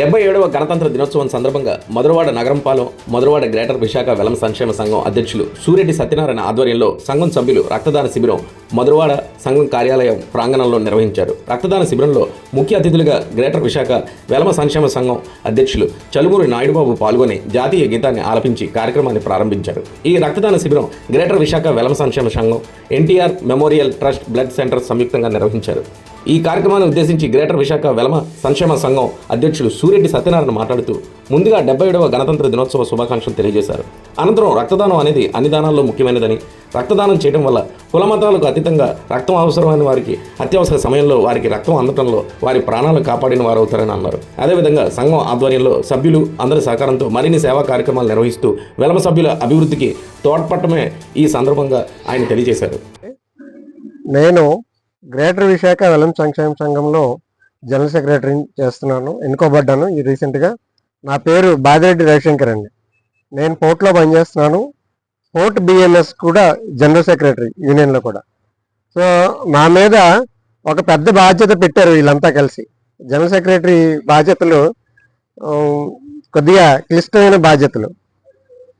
డెబ్బై ఏడవ గణతంత్ర దినోత్సవం సందర్భంగా మధురవాడ నగరంపాలెం మధురవాడ గ్రేటర్ విశాఖ వెలమ సంక్షేమ సంఘం అధ్యక్షులు సూరెడ్డి సత్యనారాయణ ఆధ్వర్యంలో సంఘం సభ్యులు రక్తదాన శిబిరం మధురవాడ సంఘం కార్యాలయం ప్రాంగణంలో నిర్వహించారు. రక్తదాన శిబిరంలో ముఖ్య అతిథులుగా గ్రేటర్ విశాఖ వెలమ సంక్షేమ సంఘం అధ్యక్షులు చలుమూరి నాయుడుబాబు పాల్గొని జాతీయ గీతాన్ని ఆలపించి కార్యక్రమాన్ని ప్రారంభించారు. ఈ రక్తదాన శిబిరం గ్రేటర్ విశాఖ వెలమ సంక్షేమ సంఘం NTR memorial trust blood centre సంయుక్తంగా నిర్వహించారు. ఈ కార్యక్రమాన్ని ఉద్దేశించి గ్రేటర్ విశాఖ వెలమ సంక్షేమ సంఘం అధ్యక్షులు సూరెడ్డి సత్యనారాయణ మాట్లాడుతూ ముందుగా డెబ్బై ఏడవ గణతంత్ర దినోత్సవ శుభాకాంక్షలు తెలియజేశారు. అనంతరం రక్తదానం అనేది అన్ని దానాల్లో ముఖ్యమైనదని రక్తదానం చేయడం వల్ల కులమతాలకు అతీతంగా రక్తం అవసరమైన వారికి అత్యవసర సమయంలో వారికి రక్తం అందటంలో వారి ప్రాణాలు కాపాడిన వారు అవుతారని అన్నారు. అదేవిధంగా సంఘం ఆధ్వర్యంలో సభ్యులు అందరి సహకారంతో మరిన్ని సేవా కార్యక్రమాలు నిర్వహిస్తూ వెలమ సభ్యుల అభివృద్ధికి తోడ్పడటమే ఈ సందర్భంగా ఆయన తెలియజేశారు. నేను గ్రేటర్ విశాఖ వెలం సంక్షేమ సంఘంలో జనరల్ సెక్రటరీ చేస్తున్నాను ఎన్నుకోబడ్డాను. ఈ రీసెంట్గా నా పేరు బాదిరెడ్డి రవిశంకర్ అండి. నేను పోర్ట్లో పనిచేస్తున్నాను. పోర్ట్ బిఎన్ఎస్ కూడా జనరల్ సెక్రటరీ యూనియన్లో కూడా. సో నా మీద ఒక పెద్ద బాధ్యత పెట్టారు వీళ్ళంతా కలిసి. జనరల్ సెక్రటరీ బాధ్యతలు కొద్దిగా క్లిష్టమైన బాధ్యతలు.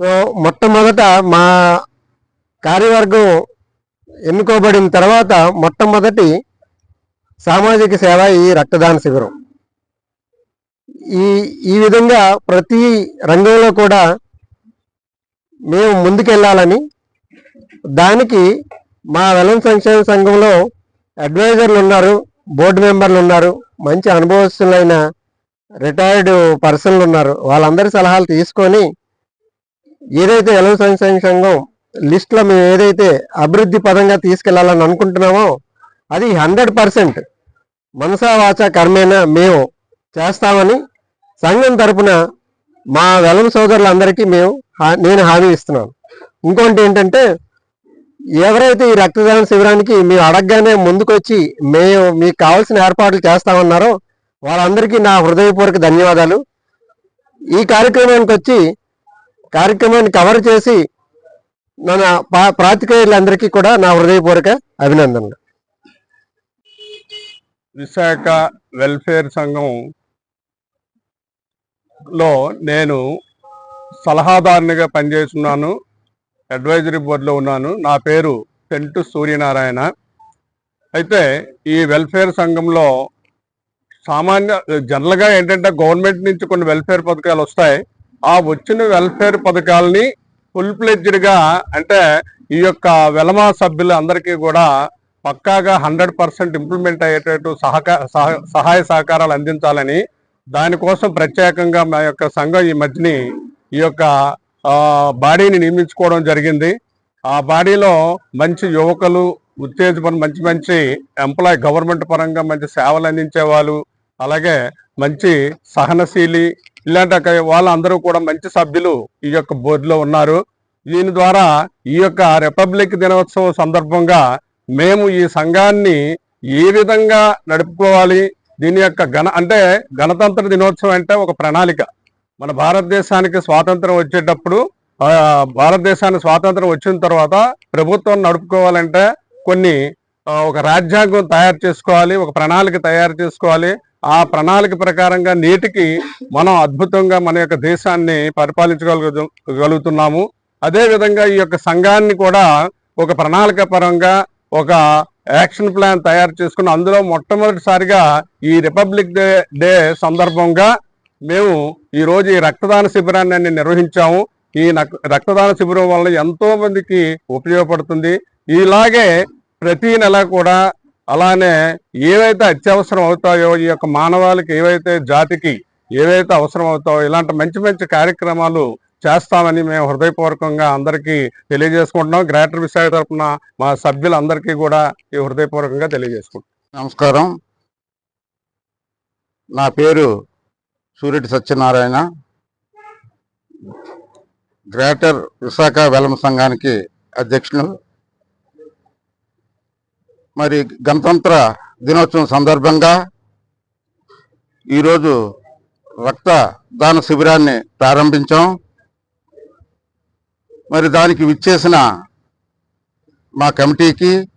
సో మొట్టమొదట మా కార్యవర్గం ఎన్నుకోబడిన తర్వాత మొట్టమొదటి సామాజిక సేవ ఈ రక్తదాన శిబిరం. ఈ ఈ విధంగా ప్రతి రంగంలో కూడా మేము ముందుకెళ్ళాలని దానికి మా వెలం సంక్షేమ సంఘంలో అడ్వైజర్లు ఉన్నారు బోర్డు మెంబర్లు ఉన్నారు మంచి అనుభవస్తులైన రిటైర్డ్ పర్సన్లు ఉన్నారు. వాళ్ళందరి సలహాలు తీసుకొని ఏదైతే వెలం సంక్షేమ సంఘం లిస్ట్లో మేము ఏదైతే అభివృద్ధి పదంగా తీసుకెళ్ళాలని అనుకుంటున్నామో అది హండ్రెడ్ పర్సెంట్ మనసావాచ కర్మేణ మేము చేస్తామని సంఘం తరపున మా వెలం సోదరులందరికీ మేము హా- నేను హామీ ఇస్తున్నాను. ఇంకోటి ఏంటంటే ఎవరైతే ఈ రక్తదాన శిబిరానికి మేము అడగగానే ముందుకొచ్చి మేము మీకు కావాల్సిన ఏర్పాట్లు చేస్తామన్నారో వాళ్ళందరికీ నా హృదయపూర్వక ధన్యవాదాలు. ఈ కార్యక్రమానికి వచ్చి కార్యక్రమాన్ని కవర్ చేసి మన పా- కూడా నా హృదయపూర్వక అభినందనలు. విశాఖ వెల్ఫేర్ సంఘం లో నేను సలహాదారునిగా పనిచేస్తున్నాను. అడ్వైజరీ బోర్డులో ఉన్నాను. నా పేరు పెంటు సూర్యనారాయణ. అయితే ఈ వెల్ఫేర్ సంఘంలో సామాన్య జనరల్గా ఏంటంటే గవర్నమెంట్ నుంచి కొన్ని వెల్ఫేర్ పథకాలు వస్తాయి. ఆ వచ్చిన వెల్ఫేర్ పథకాలని ఫుల్ ఫ్లెడ్జ్డ్గా అంటే ఈ యొక్క వెలమా సభ్యులు అందరికీ కూడా పక్కాగా హండ్రెడ్ పర్సెంట్ ఇంప్లిమెంట్ అయ్యేటట్టు సహకార సహాయ సహకారాలు అందించాలని దానికోసం ప్రత్యేకంగా మా యొక్క సంఘం ఈ మధ్యని ఈ యొక్క బాడీని నియమించుకోవడం జరిగింది. ఆ బాడీలో మంచి యువకులు ఉత్తేజపడి మంచి మంచి ఎంప్లాయ్ గవర్నమెంట్ పరంగా మంచి సేవలు అందించే వాళ్ళు అలాగే మంచి సహనశీలి ఇలాంటి వాళ్ళందరూ కూడా మంచి సభ్యులు ఈ యొక్క బోర్డులో ఉన్నారు. దీని ద్వారా ఈ యొక్క రిపబ్లిక్ దినోత్సవం సందర్భంగా మేము ఈ సంఘాన్ని ఏ విధంగా నడుపుకోవాలి? దీని యొక్క గణ అంటే గణతంత్ర దినోత్సవం అంటే ఒక ప్రణాళిక. మన భారతదేశానికి స్వాతంత్రం వచ్చేటప్పుడు భారతదేశానికి స్వాతంత్రం వచ్చిన తర్వాత ప్రభుత్వం నడుపుకోవాలంటే కొన్ని ఒక రాజ్యాంగం తయారు చేసుకోవాలి ఒక ప్రణాళిక తయారు చేసుకోవాలి. ఆ ప్రణాళిక ప్రకారంగా నేటికి మనం అద్భుతంగా మన యొక్క దేశాన్ని పరిపాలించగలుగు అదేవిధంగా అదే విధంగా ఈ యొక్క సంఘాన్ని కూడా ఒక ప్రణాళిక పరంగా ఒక యాక్షన్ ప్లాన్ తయారు చేసుకుని అందులో మొట్టమొదటిసారిగా ఈ రిపబ్లిక్ డే డే సందర్భంగా మేము ఈరోజు ఈ రక్తదాన శిబిరాన్ని నిర్వహించాము. ఈ నక్- రక్తదాన శిబిరం వల్ల ఎంతో మందికి ఉపయోగపడుతుంది. ఇలాగే ప్రతి నెల కూడా అలానే ఏవైతే అత్యవసరం అవుతాయో ఈ యొక్క మానవాళికి ఏవైతే జాతికి ఏవైతే అవసరం అవుతాయో ఇలాంటి మంచి మంచి కార్యక్రమాలు చేస్తామని మేము హృదయపూర్వకంగా అందరికీ తెలియజేసుకుంటున్నాం. గ్రేటర్ విశాఖ తరఫున మా సభ్యులందరికీ కూడా ఈ హృదయపూర్వకంగా తెలియజేసుకుంటున్నాం. నమస్కారం. నా పేరు సూర్యటి సత్యనారాయణ. గ్రేటర్ విశాఖ వెలమ సంఘానికి అధ్యక్షులు. మరి గణతంత్ర దినోత్సవం సందర్భంగా ఈరోజు రక్త దాన శిబిరాన్ని ప్రారంభించాం. మరి దానికి విచ్చేసిన మా కమిటీకి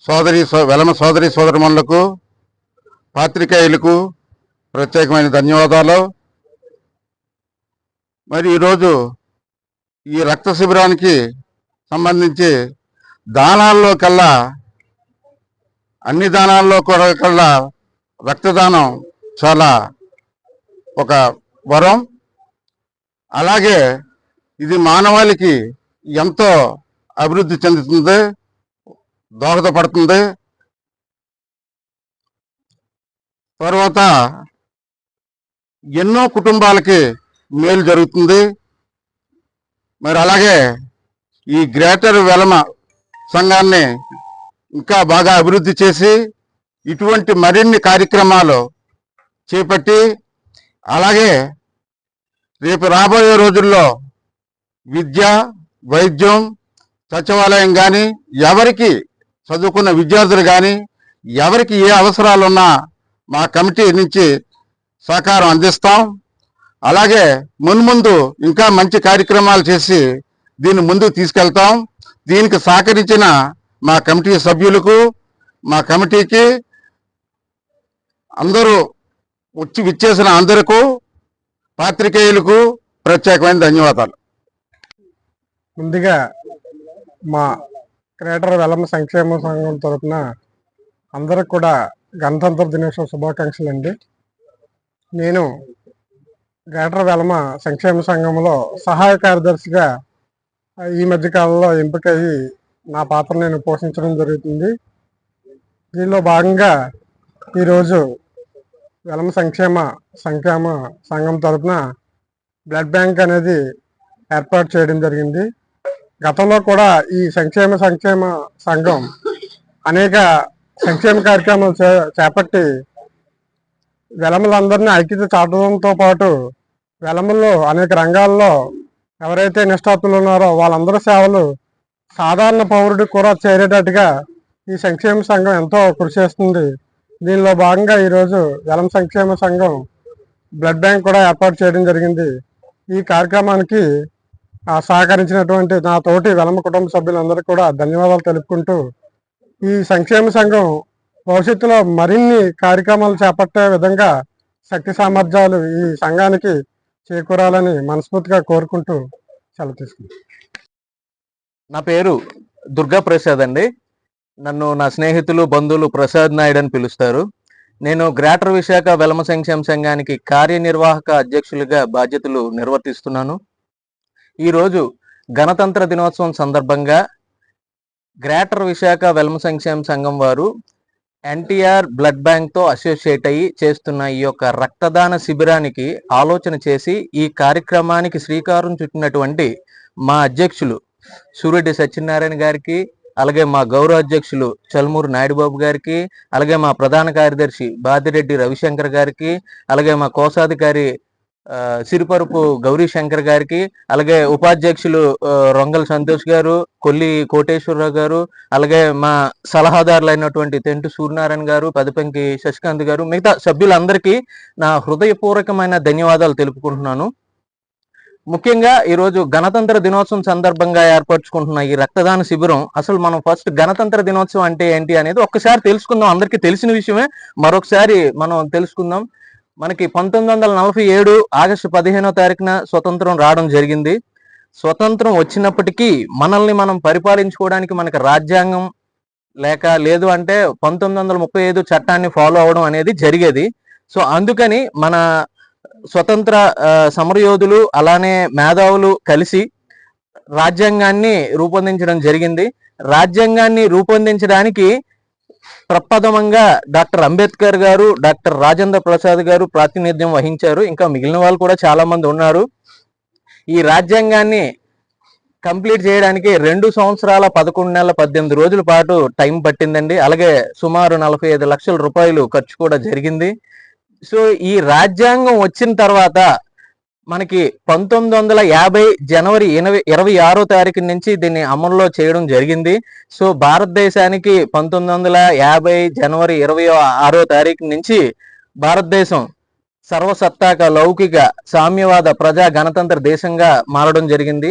సోదరి సో- వెలమ సోదరి సోదరమణులకు పాత్రికేయులకు ప్రత్యేకమైన ధన్యవాదాలు. మరి ఈరోజు ఈ రక్త శిబిరానికి సంబంధించి దానాల్లో కల్లా అన్ని దానాల్లో కూడా కల్లా రక్తదానం చాలా ఒక వరం. అలాగే ఇది మానవాళికి ఎంతో అభివృద్ధి చెందుతుంది దోహదపడుతుంది. తర్వాత ఎన్నో కుటుంబాలకి మేలు జరుగుతుంది. మరి అలాగే ఈ గ్రేటర్ వెలమ సంఘాన్ని ఇంకా బాగా అభివృద్ధి చేసి ఇటువంటి మరిన్ని కార్యక్రమాలు చేపట్టి అలాగే రేపు రాబోయే రోజుల్లో విద్య వైద్యం సచివాలయం కానీ ఎవరికి చదువుకున్న విద్యార్థులు కానీ ఎవరికి ఏ అవసరాలున్నా మా కమిటీ నుంచి సహకారం అందిస్తాం. అలాగే మున్ముందు ఇంకా మంచి కార్యక్రమాలు చేసి దీన్ని ముందుకు తీసుకెళ్తాం. దీనికి సహకరించిన మా కమిటీ సభ్యులకు మా కమిటీకి అందరూ వచ్చి విచ్చేసిన అందరికీ పాత్రికేయులకు ప్రత్యేకమైన ధన్యవాదాలు. ముందుగా మా క్రియేటర్ వెలమ సంక్షేమ సంఘం తరపున అందరికి కూడా గణతంత్ర దినోత్సవ శుభాకాంక్షలు అండి. నేను గ్రేటర్ వెలమ సంక్షేమ సంఘంలో సహాయ కార్యదర్శిగా ఈ మధ్య కాలంలో ఎంపికయ్యి నా పాత్ర నేను పోషించడం జరుగుతుంది. దీనిలో భాగంగా ఈరోజు వెలమ సంక్షేమ సంక్షేమ సంఘం తరపున బ్లడ్ బ్యాంక్ అనేది ఏర్పాటు చేయడం జరిగింది. గతంలో కూడా ఈ సంక్షేమ సంక్షేమ సంఘం అనేక సంక్షేమ కార్యక్రమాలు చే- చేపట్టి వెలములందరినీ ఐక్యత చాటడంతో పాటు వెలముల్లో అనేక రంగాల్లో ఎవరైతే నిష్ఠాతులు ఉన్నారో వాళ్ళందరి సేవలు సాధారణ పౌరుడికి కూడా చేరేటట్టుగా ఈ సంక్షేమ సంఘం ఎంతో కృషి చేస్తుంది. దీనిలో భాగంగా ఈరోజు వెలం సంక్షేమ సంఘం బ్లడ్ బ్యాంక్ కూడా ఏర్పాటు చేయడం జరిగింది. ఈ కార్యక్రమానికి సహకరించినటువంటి నా తోటి వెలమ కుటుంబ సభ్యులందరికీ కూడా ధన్యవాదాలు తెలుపుకుంటూ ఈ సంక్షేమ సంఘం భవిష్యత్తులో మరిన్ని కార్యక్రమాలు చేపట్టే విధంగా శక్తి సామర్థ్యాలు ఈ సంఘానికి చేకూరాలని మనస్ఫూర్తిగా కోరుకుంటూ సెలవు తీసుకుంటాను నా పేరు దుర్గా ప్రసాద్ అండి. నన్ను నా స్నేహితులు బంధువులు ప్రసాద్ నాయుడు అని పిలుస్తారు. నేను గ్రేటర్ విశాఖ వెలమ సంక్షేమ సంఘానికి కార్యనిర్వాహక అధ్యక్షులుగా బాధ్యతలు నిర్వర్తిస్తున్నాను. ఈరోజు గణతంత్ర దినోత్సవం సందర్భంగా గ్రేటర్ విశాఖ వెల్మ సంక్షేమ సంఘం వారు ఎన్టీఆర్ బ్లడ్ బ్యాంక్తో అసోసియేట్ అయ్యి చేస్తున్న ఈ యొక్క రక్తదాన శిబిరానికి ఆలోచన చేసి ఈ కార్యక్రమానికి శ్రీకారం చుట్టినటువంటి మా అధ్యక్షులు సూర్యరెడ్డి సత్యనారాయణ గారికి అలాగే మా గౌరవ అధ్యక్షులు చల్మూరు నాయుడుబాబు గారికి అలాగే మా ప్రధాన కార్యదర్శి బాదిరెడ్డి రవిశంకర్ గారికి అలాగే మా కోశాధికారి సిరిపరుపు గౌరీ శంకర్ గారికి అలాగే ఉపాధ్యక్షులు రొంగల్ సంతోష్ గారు కొల్లి కోటేశ్వరరావు గారు అలాగే మా సలహాదారులైనటువంటి తెంటు సూర్యనారాయణ గారు పదపంకి శశికాంత్ గారు మిగతా సభ్యులందరికీ నా హృదయపూర్వకమైన ధన్యవాదాలు తెలుపుకుంటున్నాను. ముఖ్యంగా ఈరోజు గణతంత్ర దినోత్సవం సందర్భంగా ఏర్పరచుకుంటున్న ఈ రక్తదాన శిబిరం అసలు మనం ఫస్ట్ గణతంత్ర దినోత్సవం అంటే ఏంటి అనేది ఒక్కసారి తెలుసుకుందాం. అందరికీ తెలిసిన విషయమే. మరొకసారి మనం తెలుసుకుందాం. మనకి పంతొమ్మిది వందల నలభై ఏడు ఆగస్టు పదిహేనో తారీఖున స్వతంత్రం రావడం జరిగింది. స్వతంత్రం వచ్చినప్పటికీ మనల్ని మనం పరిపాలించుకోవడానికి మనకి రాజ్యాంగం లేక లేదు అంటే పంతొమ్మిది వందల ముప్పై ఐదు చట్టాన్ని ఫాలో అవడం అనేది జరిగేది. సో అందుకని మన స్వతంత్ర సమరయోధులు అలానే మేధావులు కలిసి రాజ్యాంగాన్ని రూపొందించడం జరిగింది. రాజ్యాంగాన్ని రూపొందించడానికి ప్రప్రథమంగా డాక్టర్ అంబేద్కర్ గారు డాక్టర్ రాజేంద్ర ప్రసాద్ గారు ప్రాతినిధ్యం వహించారు. ఇంకా మిగిలిన వాళ్ళు కూడా చాలా మంది ఉన్నారు. ఈ రాజ్యాంగాన్ని కంప్లీట్ చేయడానికి రెండు సంవత్సరాల పదకొండు నెలల పద్దెనిమిది రోజుల పాటు టైం పట్టిందండి. అలాగే సుమారు నలభై ఐదు లక్షల రూపాయలు ఖర్చు కూడా జరిగింది. సో ఈ రాజ్యాంగం వచ్చిన తర్వాత మనకి పంతొమ్మిది వందల యాభై జనవరి ఎనభై ఇరవై ఆరో తారీఖు నుంచి దీన్ని అమల్లో చేయడం జరిగింది. సో భారతదేశానికి పంతొమ్మిది వందల యాభై జనవరి ఇరవై ఆరో తారీఖు నుంచి భారతదేశం సర్వసత్తాక లౌకిక సామ్యవాద ప్రజా గణతంత్ర దేశంగా మారడం జరిగింది.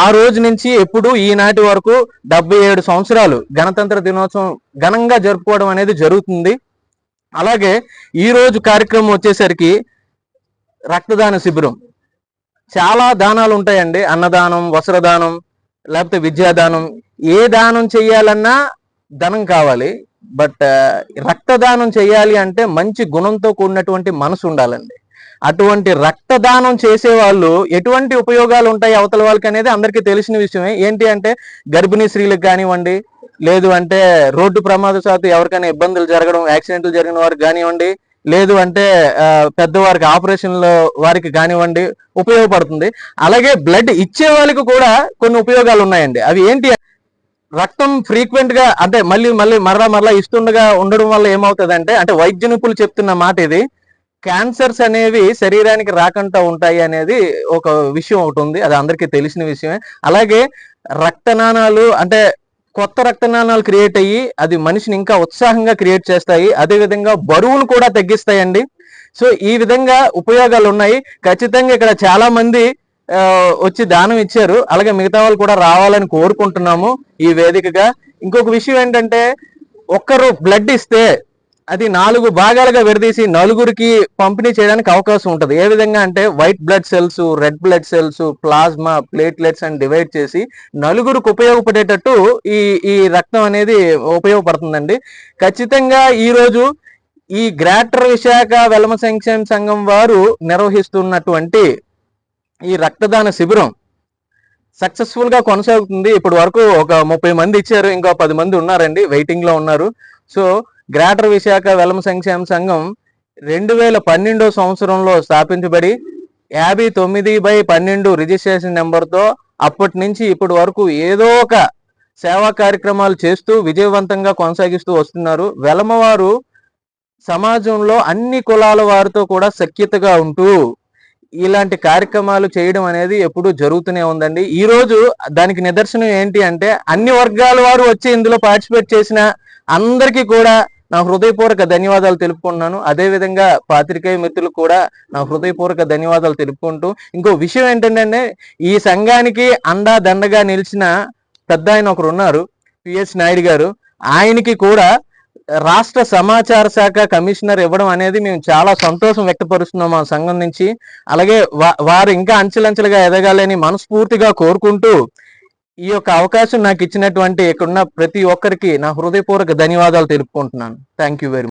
ఆ రోజు నుంచి ఎప్పుడు ఈనాటి వరకు డెబ్బై ఏడు సంవత్సరాలు గణతంత్ర దినోత్సవం ఘనంగా జరుపుకోవడం అనేది జరుగుతుంది. అలాగే ఈ రోజు కార్యక్రమం వచ్చేసరికి రక్తదాన శిబిరం. చాలా దానాలు ఉంటాయండి. అన్నదానం వస్త్రదానం లేకపోతే విద్యాదానం. ఏ దానం చేయాలన్నా ధనం కావాలి. బట్ రక్తదానం చేయాలి అంటే మంచి గుణంతో కూడినటువంటి మనసు ఉండాలండి. అటువంటి రక్తదానం చేసే వాళ్ళు ఎటువంటి ఉపయోగాలు ఉంటాయి అవతల వాళ్ళకి అనేది అందరికీ తెలిసిన విషయమే. ఏంటి అంటే గర్భిణీ స్త్రీలకు కానివ్వండి లేదు అంటే రోడ్డు ప్రమాదశాత్తు ఎవరికైనా ఇబ్బందులు జరగడం యాక్సిడెంట్లు జరిగిన వారికి కానివ్వండి లేదు అంటే పెద్దవారికి ఆపరేషన్లో వారికి కానివ్వండి ఉపయోగపడుతుంది. అలాగే బ్లడ్ ఇచ్చే వాళ్ళకి కూడా కొన్ని ఉపయోగాలు ఉన్నాయండి. అవి ఏంటి? రక్తం ఫ్రీక్వెంట్గా అంటే మళ్ళీ మళ్ళీ మరలా మరలా ఇస్తుండగా ఉండడం వల్ల ఏమవుతుందంటే అంటే వైద్య నిపుణులు చెప్తున్న మాట ఇది క్యాన్సర్స్ అనేవి శరీరానికి రాకుండా ఉంటాయి అనేది ఒక విషయం ఒకటి ఉంది. అది అందరికీ తెలిసిన విషయమే. అలాగే రక్తనాళాలు అంటే కొత్త రక్తనాళాలు క్రియేట్ అయ్యి అది మనిషిని ఇంకా ఉత్సాహంగా క్రియేట్ చేస్తాయి. అదే విధంగా బరువును కూడా తగ్గిస్తాయండి. సో ఈ విధంగా ఉపయోగాలు ఉన్నాయి. ఖచ్చితంగా ఇక్కడ చాలా మంది వచ్చి దానం ఇచ్చారు. అలాగే మిగతా వాళ్ళు కూడా రావాలని కోరుకుంటున్నాము ఈ వేదికగా. ఇంకొక విషయం ఏంటంటే ఒక్కరు బ్లడ్ ఇస్తే అది నాలుగు భాగాలుగా విడదీసి నలుగురికి పంపిణీ చేయడానికి అవకాశం ఉంటుంది. ఏ విధంగా అంటే white blood cells red blood cells plasma platelets అని డివైడ్ చేసి నలుగురికి ఉపయోగపడేటట్టు ఈ ఈ రక్తం అనేది ఉపయోగపడుతుందండి. ఖచ్చితంగా ఈరోజు ఈ గ్రేటర్ విశాఖ వెలమ సంక్షేమ సంఘం వారు నిర్వహిస్తున్నటువంటి ఈ రక్తదాన శిబిరం సక్సెస్ఫుల్గా కొనసాగుతుంది. ఇప్పటి వరకు ఒక ముప్పై మంది ఇచ్చారు. ఇంకో పది మంది ఉన్నారండి. వెయిటింగ్లో ఉన్నారు. సో గ్రేటర్ విశాఖ వెలమ సంక్షేమ సంఘం రెండు వేల పన్నెండో సంవత్సరంలో స్థాపించబడి యాభై తొమ్మిది బై పన్నెండు రిజిస్ట్రేషన్ నెంబర్తో అప్పటి నుంచి ఇప్పటి వరకు ఏదో ఒక సేవా కార్యక్రమాలు చేస్తూ విజయవంతంగా కొనసాగిస్తూ వస్తున్నారు. వెలమవారు సమాజంలో అన్ని కులాల వారితో కూడా సఖ్యతగా ఉంటూ ఇలాంటి కార్యక్రమాలు చేయడం అనేది ఎప్పుడూ జరుగుతూనే ఉందండి. ఈ రోజు దానికి నిదర్శనం ఏంటి అంటే అన్ని వర్గాల వారు వచ్చి ఇందులో పార్టిసిపేట్ చేసిన అందరికీ కూడా నా హృదయపూర్వక ధన్యవాదాలు తెలుపుకుంటున్నాను. అదే విధంగా పాత్రికేయ మిత్రులు కూడా నా హృదయపూర్వక ధన్యవాదాలు తెలుపుకుంటూ ఇంకో విషయం ఏంటంటే ఈ సంఘానికి అండా దండగా నిలిచిన పెద్ద ఆయన ఒకరు ఉన్నారు పిఎస్ నాయుడు గారు. ఆయనకి కూడా రాష్ట్ర సమాచార శాఖ కమిషనర్ ఇవ్వడం అనేది మేము చాలా సంతోషం వ్యక్తపరుస్తున్నాం మా సంఘం నుంచి. అలాగే వారు ఇంకా అంచెలంచెలుగా ఎదగాలని మనస్ఫూర్తిగా కోరుకుంటూ ఈ యొక్క అవకాశం నాకు ఇచ్చినటువంటి ఇక్కడున్న ప్రతి ఒక్కరికి నా హృదయపూర్వక ధన్యవాదాలు తెలుపుకుంటున్నాను. Thank you very